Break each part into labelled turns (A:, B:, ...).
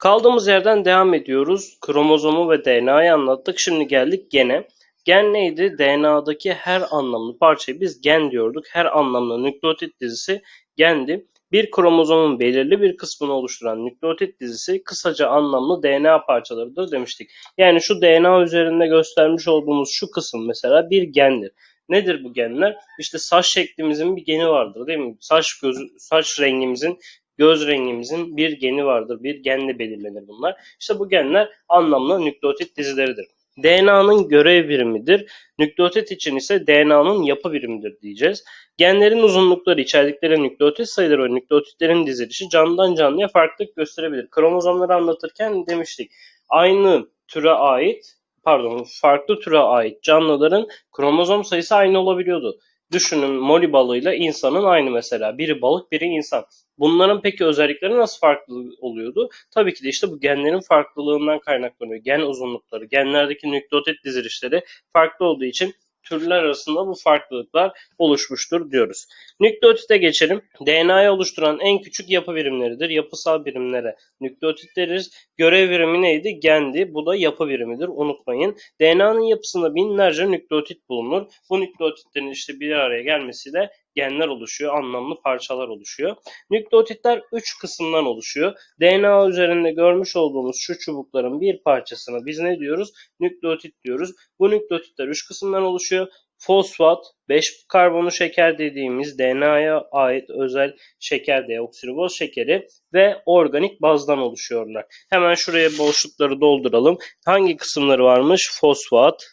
A: Kaldığımız yerden devam ediyoruz. Kromozomu ve DNA'yı anlattık. Şimdi geldik gene. Gen neydi? DNA'daki her anlamlı parçayı biz gen diyorduk. Her anlamlı nükleotit dizisi gendi. Bir kromozomun belirli bir kısmını oluşturan nükleotit dizisi kısaca anlamlı DNA parçalarıdır demiştik. Yani şu DNA üzerinde göstermiş olduğumuz şu kısım mesela bir gendir. Nedir bu genler? İşte saç şeklimizin bir geni vardır değil mi? Saç gözü, saç rengimizin göz rengimizin bir geni vardır. Bir genle belirlenir bunlar. İşte bu genler anlamlı nükleotit dizileridir. DNA'nın görev birimidir. Nükleotit için ise DNA'nın yapı birimidir diyeceğiz. Genlerin uzunlukları, içerdikleri nükleotit sayıları ve nükleotitlerin dizilişi canlıdan canlıya farklılık gösterebilir. Kromozomları anlatırken demiştik. Aynı türe ait, pardon farklı türe ait canlıların kromozom sayısı aynı olabiliyordu. Düşünün moli balığıyla insanın aynı mesela. Biri balık, biri insan. Bunların peki özellikleri nasıl farklı oluyordu? Tabii ki de işte bu genlerin farklılığından kaynaklanıyor. Gen uzunlukları, genlerdeki nükleotit dizilişleri farklı olduğu için türler arasında bu farklılıklar oluşmuştur diyoruz. Nükleotite geçelim. DNA'yı oluşturan en küçük yapı birimleridir. Yapısal birimlere nükleotit deriz. Görev birimi neydi? Gendi. Bu da yapı birimidir. Unutmayın. DNA'nın yapısında binlerce nükleotit bulunur. Bu nükleotitlerin işte bir araya gelmesiyle genler oluşuyor, anlamlı parçalar oluşuyor. Nükleotitler 3 kısımdan oluşuyor. DNA üzerinde görmüş olduğumuz şu çubukların bir parçasına biz ne diyoruz? Nükleotit diyoruz. Bu nükleotitler 3 kısımdan oluşuyor. Fosfat, 5 karbonlu şeker dediğimiz DNA'ya ait özel şeker deoksiriboz şekeri ve organik bazdan oluşuyorlar. Hemen şuraya boşlukları dolduralım. Hangi kısımları varmış? Fosfat,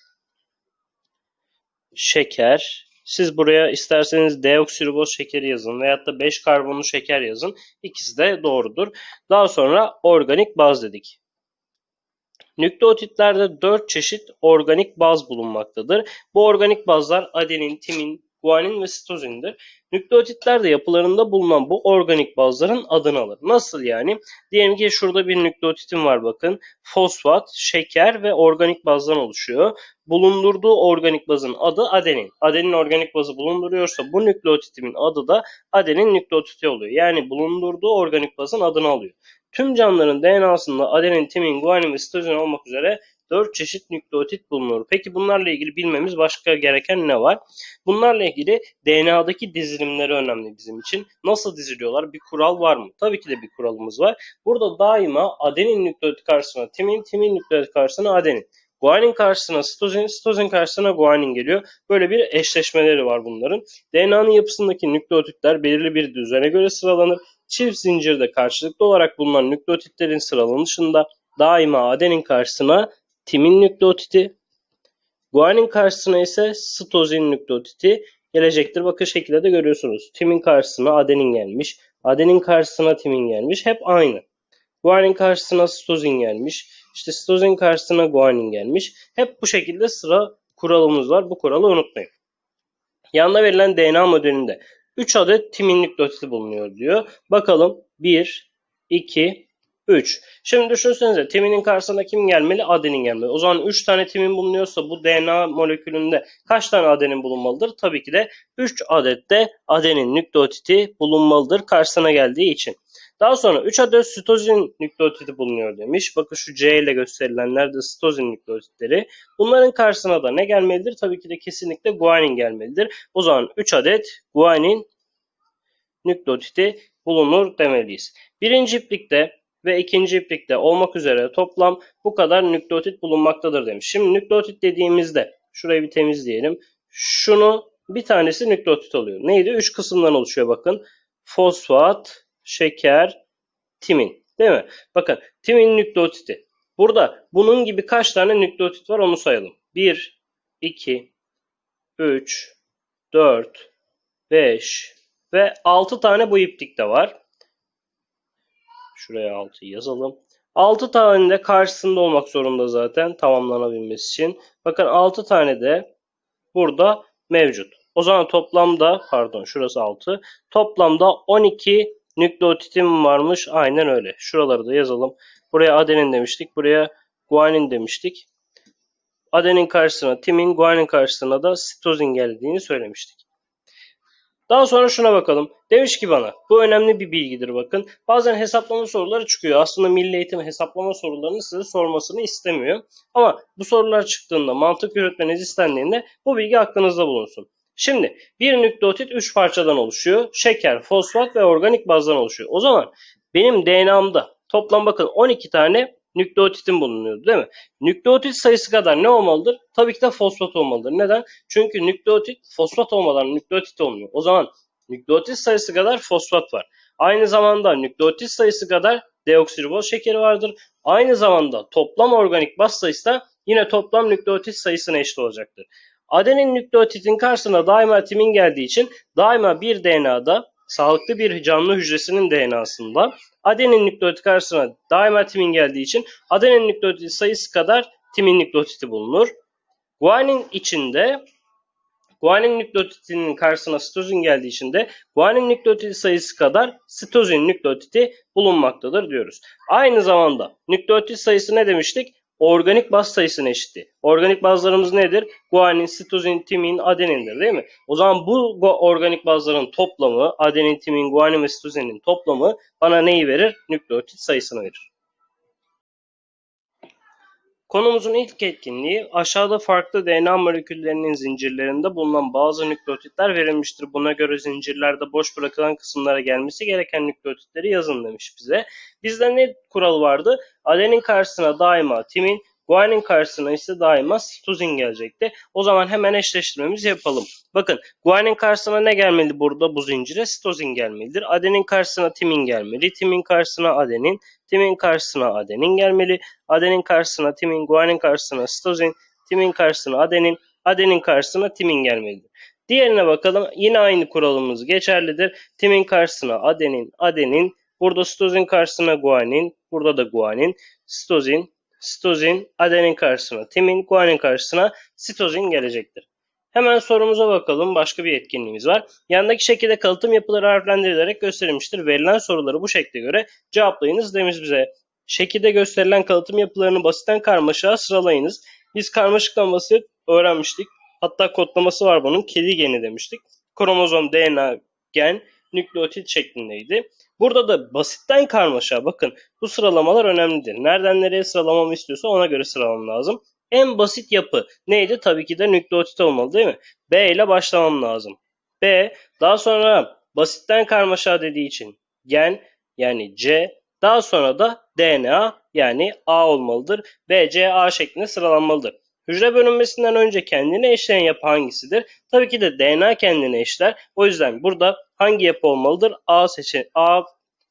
A: şeker, siz buraya isterseniz deoksiriboz şekeri yazın veyahut da 5 karbonlu şeker yazın. İkisi de doğrudur. Daha sonra organik baz dedik. Nükleotitlerde 4 çeşit organik baz bulunmaktadır. Bu organik bazlar adenin, timin, guanin ve sitozindir. Nükleotitler de yapılarında bulunan bu organik bazların adını alır. Nasıl yani? Diyelim ki şurada bir nükleotitim var bakın. Fosfat, şeker ve organik bazdan oluşuyor. Bulundurduğu organik bazın adı adenin. Adenin organik bazı bulunduruyorsa bu nükleotitimin adı da adenin nükleotiti oluyor. Yani bulundurduğu organik bazın adını alıyor. Tüm canlıların DNA'sında adenin, timin, guanin ve sitozin olmak üzere 4 çeşit nükleotit bulunur. Peki bunlarla ilgili bilmemiz başka gereken ne var? Bunlarla ilgili DNA'daki dizilimleri önemli bizim için. Nasıl diziliyorlar? Bir kural var mı? Tabii ki de bir kuralımız var. Burada daima adenin nükleotit karşısına timin, timin nükleotit karşısına adenin. Guanin karşısına sitozin, sitozin karşısına guanin geliyor. Böyle bir eşleşmeleri var bunların. DNA'nın yapısındaki nükleotitler belirli bir düzene göre sıralanır. Çift zincirde karşılıklı olarak bulunan nükleotitlerin sıralanışında daima adenin karşısına timin nükleotiti, guanin karşısına ise sitozin nükleotiti gelecektir. Bakın şekilde de görüyorsunuz. Timin karşısına adenin gelmiş. Adenin karşısına timin gelmiş. Hep aynı. Guanin karşısına sitozin gelmiş. İşte sitozin karşısına guanin gelmiş. Hep bu şekilde sıra kuralımız var. Bu kuralı unutmayın. Yanında verilen DNA modelinde 3 adet timin nükleotidi bulunuyor diyor. Bakalım 1, 2, 3. Şimdi düşünsenize timinin karşısına kim gelmeli? Adenin gelmeli. O zaman 3 tane timin bulunuyorsa bu DNA molekülünde kaç tane adenin bulunmalıdır? Tabii ki de 3 adet de adenin nükleotidi bulunmalıdır karşısına geldiği için. Daha sonra 3 adet sitozin nükleotidi bulunuyor demiş. Bakın şu C ile gösterilenler de sitozin nükleotitleri. Bunların karşısına da ne gelmelidir? Tabii ki de kesinlikle guanin gelmelidir. O zaman 3 adet guanin nükleotidi bulunur demeliyiz. Birinci iplikte ve ikinci iplikte olmak üzere toplam bu kadar nükleotit bulunmaktadır demiş. Şimdi nükleotit dediğimizde şurayı bir temizleyelim. Şunu bir tanesi nükleotit oluyor. Neydi? Üç kısımdan oluşuyor bakın. Fosfat, şeker, timin. Değil mi? Bakın timin nükleotiti. Burada bunun gibi kaç tane nükleotit var onu sayalım. 1, 2, 3, 4, 5 ve 6 tane bu iplikte var. Şuraya 6 yazalım. 6 tane de karşısında olmak zorunda zaten tamamlanabilmesi için. Bakın 6 tane de burada mevcut. O zaman toplamda pardon şurası 6. Toplamda 12 nükleotitim varmış. Aynen öyle. Şuraları da yazalım. Buraya adenin demiştik. Buraya guanin demiştik. Adenin karşısına timin, guanin karşısına da sitozin geldiğini söylemiştik. Daha sonra şuna bakalım. Demiş ki bana bu önemli bir bilgidir bakın. Bazen hesaplama soruları çıkıyor. Aslında Milli Eğitim hesaplama sorularını size sormasını istemiyor. Ama bu sorular çıktığında mantık yürütmeniz istendiğinde bu bilgi aklınızda bulunsun. Şimdi bir nükleotit 3 parçadan oluşuyor. Şeker, fosfat ve organik bazdan oluşuyor. O zaman benim DNA'mda toplam bakın 12 tane nükleotitin bulunuyordu değil mi? Nükleotit sayısı kadar ne olmalıdır? Tabii ki de fosfat olmalıdır. Neden? Çünkü nükleotit fosfat olmadan nükleotit olmuyor. O zaman nükleotit sayısı kadar fosfat var. Aynı zamanda nükleotit sayısı kadar deoksiriboz şekeri vardır. Aynı zamanda toplam organik baz sayısı da yine toplam nükleotit sayısına eşit olacaktır. Adenin nükleotitin karşısına daima timin geldiği için daima bir DNA'da sağlıklı bir canlı hücresinin DNA'sında adenin nükleotit karşısına daima timin geldiği için adenin nükleotit sayısı kadar timin nükleotiti bulunur. Guanin içinde guanin nükleotitinin karşısına sitozin geldiği için de guanin nükleotidi sayısı kadar sitozin nükleotiti bulunmaktadır diyoruz. Aynı zamanda nükleotit sayısı ne demiştik? Organik baz sayısına eşitti. Organik bazlarımız nedir? Guanin, sitozin, timin, adenindir değil mi? O zaman bu organik bazların toplamı, adenin, timin, guanin ve sitozinin toplamı bana neyi verir? Nükleotit sayısını verir. Konumuzun ilk etkinliği aşağıda farklı DNA moleküllerinin zincirlerinde bulunan bazı nükleotitler verilmiştir. Buna göre zincirlerde boş bırakılan kısımlara gelmesi gereken nükleotitleri yazın demiş bize. Bizde ne kural vardı? Adenin karşısına daima timin, guanin karşısına ise daima sitozin gelecekti. O zaman hemen eşleştirmemizi yapalım. Bakın guanin karşısına ne gelmeli burada bu zincire? Sitozin gelmelidir. Adenin karşısına timin gelmeli. Timin karşısına adenin. Timin karşısına adenin gelmeli. Adenin karşısına timin, guanin karşısına sitozin. Timin karşısına adenin. Adenin karşısına timin gelmelidir. Diğerine bakalım. Yine aynı kuralımız geçerlidir. Timin karşısına adenin, adenin. Burada sitozin karşısına guanin. Burada da guanin. Sitozin, sitozin, adenin karşısına timin, guanin karşısına sitozin gelecektir. Hemen sorumuza bakalım. Başka bir etkinliğimiz var. Yandaki şekilde kalıtım yapıları harflendirilerek gösterilmiştir. Verilen soruları bu şekle göre cevaplayınız demiş bize. Şekilde gösterilen kalıtım yapılarını basitten karmaşığa sıralayınız. Biz karmaşıktan basit öğrenmiştik. Hatta kodlaması var bunun. Kedi geni demiştik. Kromozom, DNA, gen, nükleotit şeklindeydi. Burada da basitten karmaşa bakın bu sıralamalar önemlidir. Nereden nereye sıralamamı istiyorsa ona göre sıralamam lazım. En basit yapı neydi? Tabii ki de nükleotit olmalı değil mi? B ile başlamam lazım. B daha sonra basitten karmaşa dediği için gen yani C daha sonra da DNA yani A olmalıdır. B, C, A şeklinde sıralanmalıdır. Hücre bölünmesinden önce kendine eşleyen yapı hangisidir? Tabii ki de DNA kendine eşler. O yüzden burada hangi yapı olmalıdır? A seçen A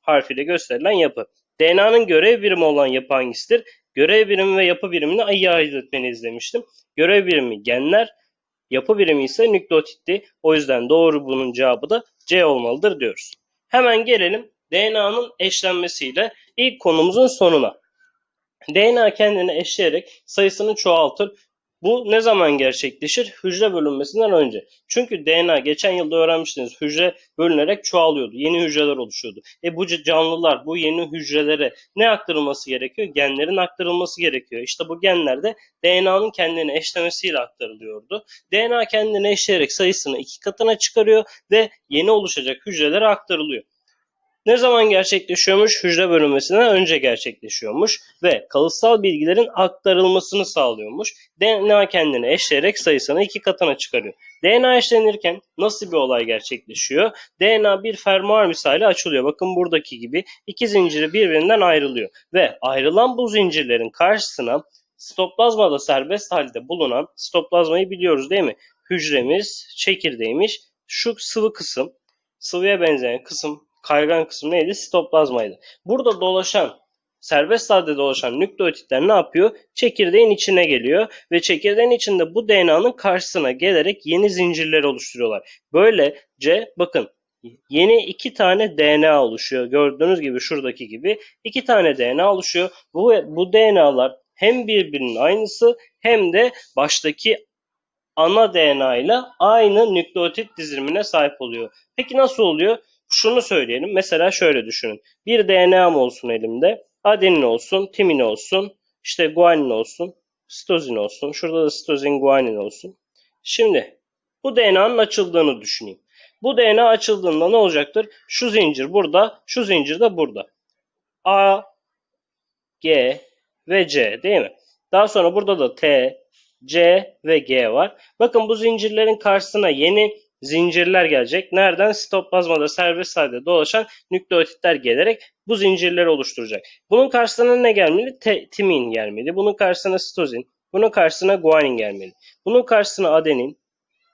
A: harfiyle gösterilen yapı. DNA'nın görev birimi olan yapı hangisidir? Görev birimi ve yapı birimini iyi ayırt etmenizi demiştim. Görev birimi genler, yapı birimi ise nükleotitti. O yüzden doğru bunun cevabı da C olmalıdır diyoruz. Hemen gelelim DNA'nın eşlenmesiyle ilk konumuzun sonuna. DNA kendini eşleyerek sayısını çoğaltır. Bu ne zaman gerçekleşir? Hücre bölünmesinden önce. Çünkü DNA geçen yılda öğrenmiştiniz hücre bölünerek çoğalıyordu. Yeni hücreler oluşuyordu. E bu canlılar bu yeni hücrelere ne aktarılması gerekiyor? Genlerin aktarılması gerekiyor. İşte bu genler de DNA'nın kendini eşlemesiyle aktarılıyordu. DNA kendini eşleyerek sayısını iki katına çıkarıyor ve yeni oluşacak hücrelere aktarılıyor. Ne zaman gerçekleşiyormuş? Hücre bölünmesinden önce gerçekleşiyormuş ve kalıtsal bilgilerin aktarılmasını sağlıyormuş. DNA kendini eşleyerek sayısını iki katına çıkarıyor. DNA eşlenirken nasıl bir olay gerçekleşiyor? DNA bir fermuar misali açılıyor. Bakın buradaki gibi iki zinciri birbirinden ayrılıyor ve ayrılan bu zincirlerin karşısına sitoplazmada serbest halde bulunan sitoplazmayı biliyoruz değil mi? Hücremiz çekirdeğiymiş. Şu sıvı kısım, sıvıya benzeyen kısım kaygan kısmı neydi? Sitoplazmaydı. Burada dolaşan serbest halde dolaşan nükleotitler ne yapıyor? Çekirdeğin içine geliyor ve çekirdeğin içinde bu DNA'nın karşısına gelerek yeni zincirler oluşturuyorlar. Böylece bakın yeni iki tane DNA oluşuyor. Gördüğünüz gibi şuradaki gibi iki tane DNA oluşuyor. Bu, bu DNA'lar hem birbirinin aynısı hem de baştaki ana DNA ile aynı nükleotit dizilimine sahip oluyor. Peki nasıl oluyor? Şunu söyleyelim. Mesela şöyle düşünün. Bir DNA'm olsun elimde. Adenin olsun, timin olsun, işte guanin olsun, sitozin olsun. Şurada da sitozin, guanin olsun. Şimdi bu DNA'nın açıldığını düşüneyim. Bu DNA açıldığında ne olacaktır? Şu zincir burada, şu zincir de burada. A, G ve C değil mi? Daha sonra burada da T, C ve G var. Bakın bu zincirlerin karşısına yeni zincirler gelecek. Nereden? Sitoplazmada serbest halde dolaşan nükleotitler gelerek bu zincirleri oluşturacak. Bunun karşısına ne gelmeli? Te- timin gelmeli. Bunun karşısına sitozin. Bunun karşısına guanin gelmeli. Bunun karşısına adenin.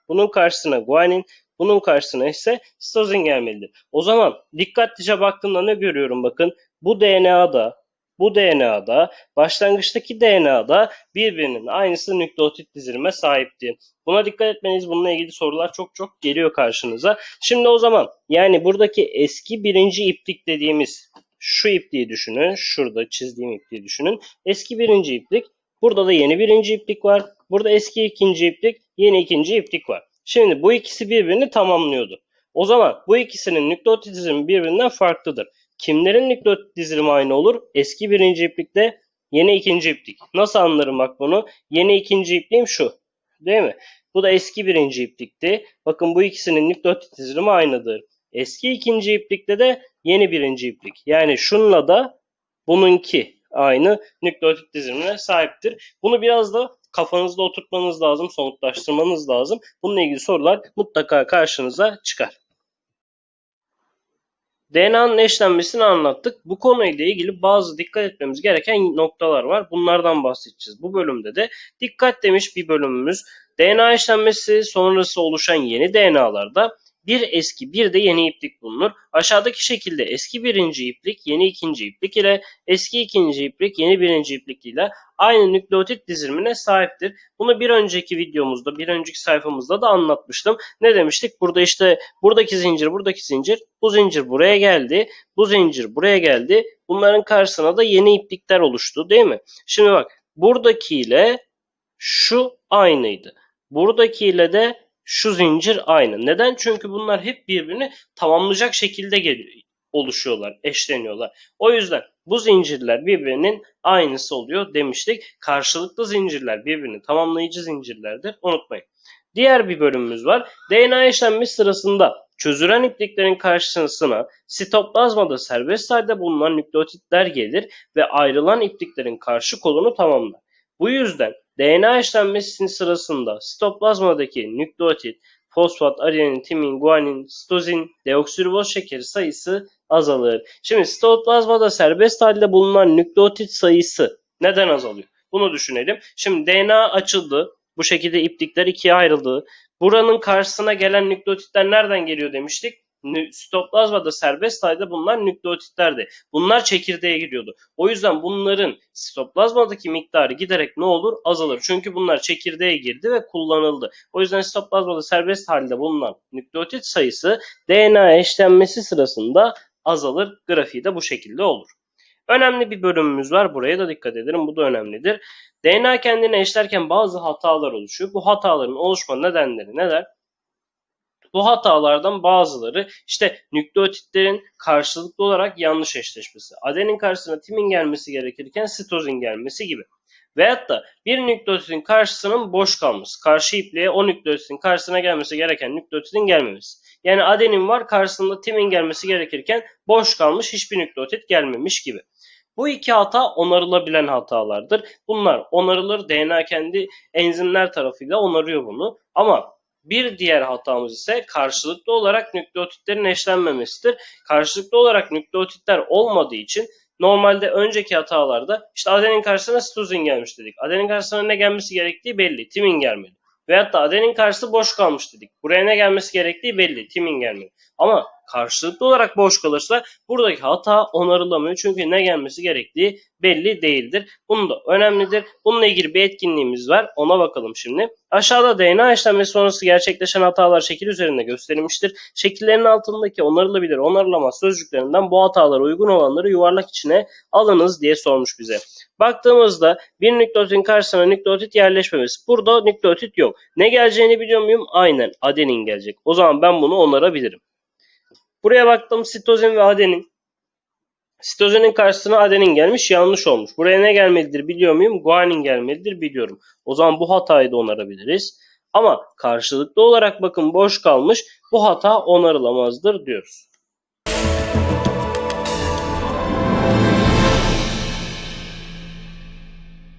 A: Bunun karşısına guanin. Bunun karşısına ise sitozin gelmelidir. O zaman dikkatlice baktığımda ne görüyorum bakın. Bu DNA'da bu DNA'da başlangıçtaki DNA'da birbirinin aynısı nükleotit dizilime sahipti. Buna dikkat etmeniz bununla ilgili sorular çok çok geliyor karşınıza. Şimdi o zaman yani buradaki eski birinci iplik dediğimiz şu ipliği düşünün. Şurada çizdiğim ipliği düşünün. Eski birinci iplik. Burada da yeni birinci iplik var. Burada eski ikinci iplik, yeni ikinci iplik var. Şimdi bu ikisi birbirini tamamlıyordu. O zaman bu ikisinin nükleotit dizilimi birbirinden farklıdır. Kimlerin nükleotit dizilimi aynı olur? Eski birinci iplikle yeni ikinci iplik. Nasıl anlarım bak bunu? Yeni ikinci ipliğim şu. Değil mi? Bu da eski birinci iplikti. Bakın bu ikisinin nükleotit dizilimi aynıdır. Eski ikinci iplikte de yeni birinci iplik. Yani şunla da bununki aynı nükleotit dizilimine sahiptir. Bunu biraz da kafanızda oturtmanız lazım, somutlaştırmanız lazım. Bununla ilgili sorular mutlaka karşınıza çıkar. DNA'nın eşlenmesini anlattık. Bu konuyla ilgili bazı dikkat etmemiz gereken noktalar var. Bunlardan bahsedeceğiz. Bu bölümde de dikkat demiş bir bölümümüz. DNA eşlenmesi sonrası oluşan yeni DNA'larda bir eski bir de yeni iplik bulunur. Aşağıdaki şekilde eski birinci iplik yeni ikinci iplik ile eski ikinci iplik yeni birinci iplik ile aynı nükleotit dizilimine sahiptir. Bunu bir önceki videomuzda, bir önceki sayfamızda da anlatmıştım. Ne demiştik? Burada işte buradaki zincir, buradaki zincir, bu zincir buraya geldi, bu zincir buraya geldi. Bunların karşısına da yeni iplikler oluştu değil mi? Şimdi bak buradakiyle şu aynıydı. Buradakiyle de şu zincir aynı. Neden? Çünkü bunlar hep birbirini tamamlayacak şekilde oluşuyorlar, eşleniyorlar. O yüzden bu zincirler birbirinin aynısı oluyor demiştik. Karşılıklı zincirler birbirini tamamlayıcı zincirlerdir. Unutmayın. Diğer bir bölümümüz var. DNA işlenmesi sırasında çözülen ipliklerin karşısına sitoplazmada serbest halde bulunan nükleotitler gelir ve ayrılan ipliklerin karşı kolunu tamamlar. Bu yüzden DNA işlenmesinin sırasında sitoplazmadaki nükleotit, fosfat, adenin, timin, guanin, sitozin, deoksiriboz şekeri sayısı azalır. Şimdi sitoplazmada serbest halde bulunan nükleotit sayısı neden azalıyor? Bunu düşünelim. Şimdi DNA açıldı. Bu şekilde iplikler ikiye ayrıldı. Buranın karşısına gelen nükleotitler nereden geliyor demiştik? Sitoplazmada serbest halde bulunan nükleotitlerdi. Bunlar çekirdeğe giriyordu. O yüzden bunların sitoplazmadaki miktarı giderek ne olur? Azalır. Çünkü bunlar çekirdeğe girdi ve kullanıldı. O yüzden sitoplazmada serbest halde bulunan nükleotit sayısı DNA eşlenmesi sırasında azalır. Grafiği de bu şekilde olur. Önemli bir bölümümüz var. Buraya da dikkat edelim. Bu da önemlidir. DNA kendini eşlerken bazı hatalar oluşuyor. Bu hataların oluşma nedenleri neler? Bu hatalardan bazıları işte nükleotitlerin karşılıklı olarak yanlış eşleşmesi. Adenin karşısına timin gelmesi gerekirken sitozin gelmesi gibi. Veyahut da bir nükleotitin karşısının boş kalması. Karşı ipliğe o nükleotitin karşısına gelmesi gereken nükleotitin gelmemesi. Yani adenin var karşısında timin gelmesi gerekirken boş kalmış hiçbir nükleotit gelmemiş gibi. Bu iki hata onarılabilen hatalardır. Bunlar onarılır. DNA kendi enzimler tarafıyla onarıyor bunu. Ama bir diğer hatamız ise karşılıklı olarak nükleotitlerin eşlenmemesidir. Karşılıklı olarak nükleotitler olmadığı için normalde önceki hatalarda işte adenin karşısına sitozin gelmiş dedik. Adenin karşısına ne gelmesi gerektiği belli. Timin gelmedi. Veyahut da adenin karşısı boş kalmış dedik. Buraya ne gelmesi gerektiği belli. Timin gelmedi. Ama karşılıklı olarak boş kalırsa buradaki hata onarılamıyor. Çünkü ne gelmesi gerektiği belli değildir. Bunu da önemlidir. Bununla ilgili bir etkinliğimiz var. Ona bakalım şimdi. Aşağıda DNA işlemesi sonrası gerçekleşen hatalar şekil üzerinde gösterilmiştir. Şekillerin altındaki onarılabilir, onarılamaz sözcüklerinden bu hatalara uygun olanları yuvarlak içine alınız diye sormuş bize. Baktığımızda bir nükleotitin karşısına nükleotit yerleşmemesi. Burada nükleotit yok. Ne geleceğini biliyor muyum? Aynen adenin gelecek. O zaman ben bunu onarabilirim. Buraya baktım sitozin ve adenin. Sitozinin karşısına adenin gelmiş yanlış olmuş. Buraya ne gelmelidir biliyor muyum? Guanin gelmelidir biliyorum. O zaman bu hatayı da onarabiliriz. Ama karşılıklı olarak bakın boş kalmış. Bu hata onarılamazdır diyoruz.